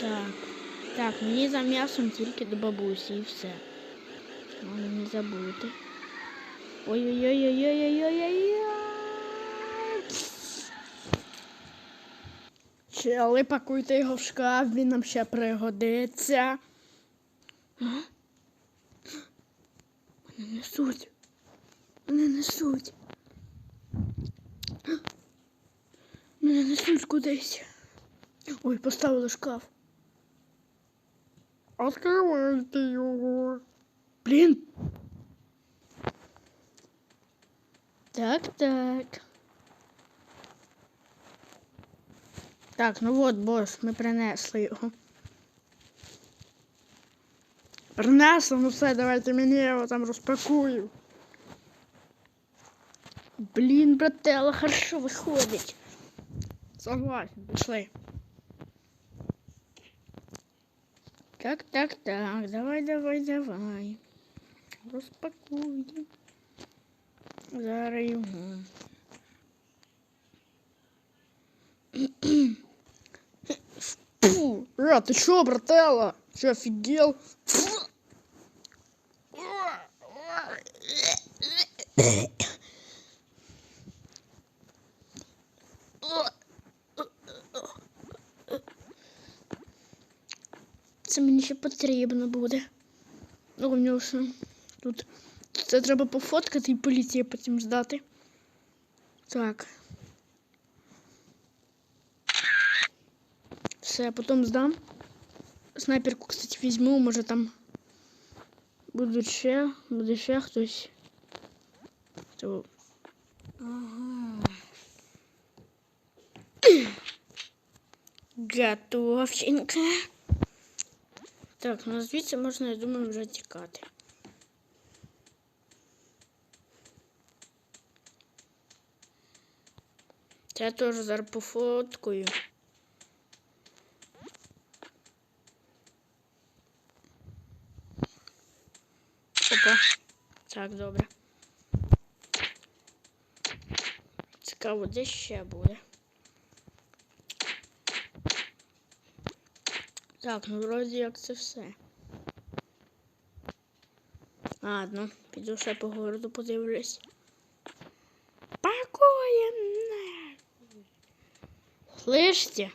Так. Так, мені за м'ясом тільки до бабусі і все. Головне не забути. Ой-ой-ой-ой-ой-ой-ой-ой. Чели, пакуйте його в шкаф, він нам ще пригодиться. А? Мене несуть. Мене несуть. Мене несуть кудись. Ой, поставили шкаф. Откривайте його. Блін. Так, так. Так, ну от, бос, ми принесли його. Принесли, ну все, давайте мені його там розпакую. Блін, брателло, хорошо виходить. Согласен, пішли. Так, так, так, давай, давай, давай. Розпакуй. Зараз його. Фу, ты чё, брателло? Чё, офигел? Це мені ще потрібно буде. Ну, у нього ще тут. Це треба пофоткати і поліції потім здати. Так. Все, потім здам. Снайперку, кстати, візьму, може там буде ще, буде ще хтось. То... Ага. Готовченька. Так, ну звідси можна, я думаю, вже тікати. Це я теж зараз пофоткаю. Опа. Так, добре. Цікаво, де ще буде. Так, ну вроді як це все. Ладно, піду ще по городу подивлюсь. Пакуем нахуй. Слышите?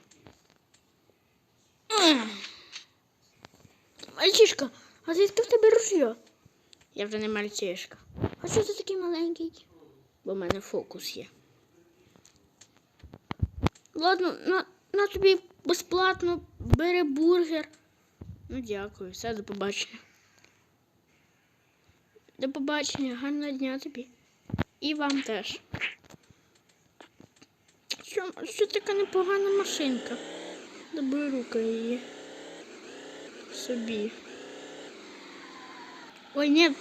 Мальчишка, а звідки в тебе ружьо? Я вже не мальчишка. А що ти такий маленький? Бо в мене фокус є. Ладно, на, на тобі безплатно бери бургер. Ну, дякую, все, до побачення. До побачення, гарного дня тобі. І вам теж. Що, що така непогана машинка? Доберу-ка її собі. Ой, ні.